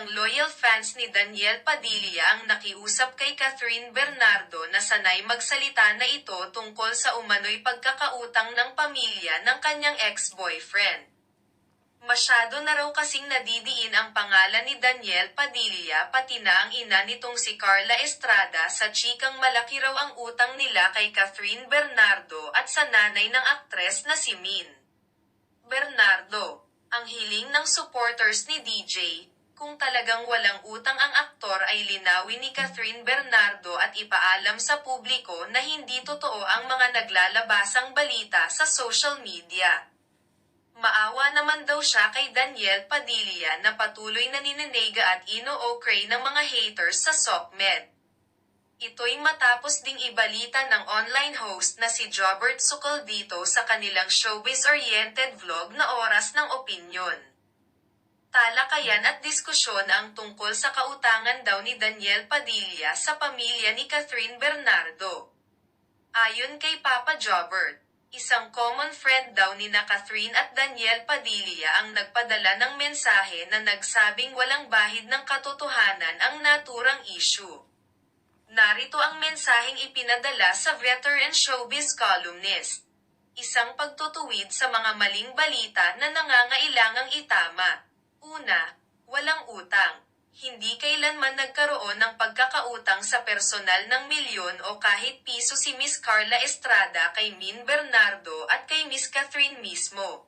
ilang loyal fans ni Daniel Padilla ang nakiusap kay Catherine Bernardo na sanay magsalita na ito tungkol sa umano'y pagkakautang ng pamilya ng kanyang ex-boyfriend. Masyado na raw kasing nadidiin ang pangalan ni Daniel Padilla pati na ang ina nitong si Carla Estrada sa chikang malaki raw ang utang nila kay Catherine Bernardo at sa nanay ng aktres na si Min. Bernardo, ang hiling ng supporters ni DJ, kung talagang walang utang ang aktor ay linawin ni Catherine Bernardo at ipaalam sa publiko na hindi totoo ang mga naglalabasang balita sa social media. Maawa naman daw siya kay Daniel Padilla na patuloy na ninenega at ino-okray ng mga haters sa SOCMED. Ito'y matapos ding ibalita ng online host na si Jobert Sucaldito sa kanilang showbiz-oriented vlog na Oras ng Opinyon. Talakayan at diskusyon ang tungkol sa kautangan daw ni Daniel Padilla sa pamilya ni Catherine Bernardo. Ayon kay Papa Jobert, isang common friend daw ni na Catherine at Daniel Padilla ang nagpadala ng mensahe na nagsabing walang bahid ng katotohanan ang naturang issue. Narito ang mensaheng ipinadala sa veteran showbiz columnist. Isang pagtutuwid sa mga maling balita na nangangailangang itama. Una, walang utang. Hindi kailanman nagkaroon ng pagkakautang sa personal ng milyon o kahit piso si Miss Carla Estrada kay Min Bernardo at kay Miss Catherine mismo.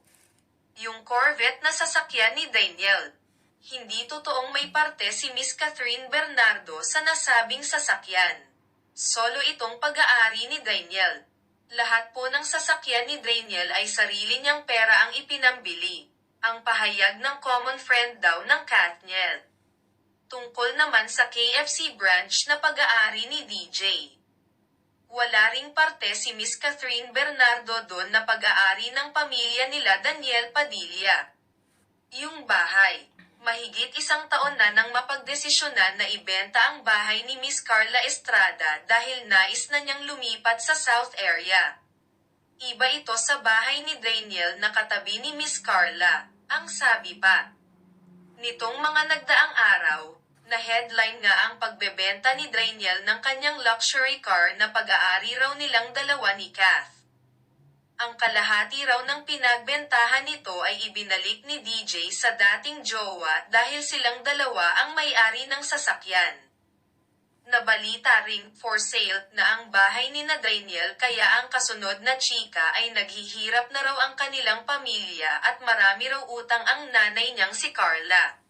Yung Corvette na sasakyan ni Daniel. Hindi totoong may parte si Miss Catherine Bernardo sa nasabing sasakyan. Solo itong pag-aari ni Daniel. Lahat po ng sasakyan ni Daniel ay sarili niyang pera ang ipinambili. Ang pahayag ng common friend daw ng Kathniel. Tungkol naman sa KFC branch na pag-aari ni DJ. Wala ring parte si Miss Catherine Bernardo doon na pag-aari ng pamilya nila Daniel Padilla. Yung bahay. Mahigit isang taon na nang mapagdesisyonan na ibenta ang bahay ni Miss Carla Estrada dahil nais na niyang lumipat sa South area. Iba ito sa bahay ni Daniel na katabi ni Miss Carla, ang sabi pa. Nitong mga nagdaang araw, na headline nga ang pagbebenta ni Daniel ng kanyang luxury car na pag-aari raw nilang dalawa ni Kath. Ang kalahati raw ng pinagbentahan nito ay ibinalik ni DJ sa dating jowa dahil silang dalawa ang may-ari ng sasakyan. Nabalita ring for sale na ang bahay ni na Daniel kaya ang kasunod na chika ay naghihirap na raw ang kanilang pamilya at marami raw utang ang nanay niyang si Carla.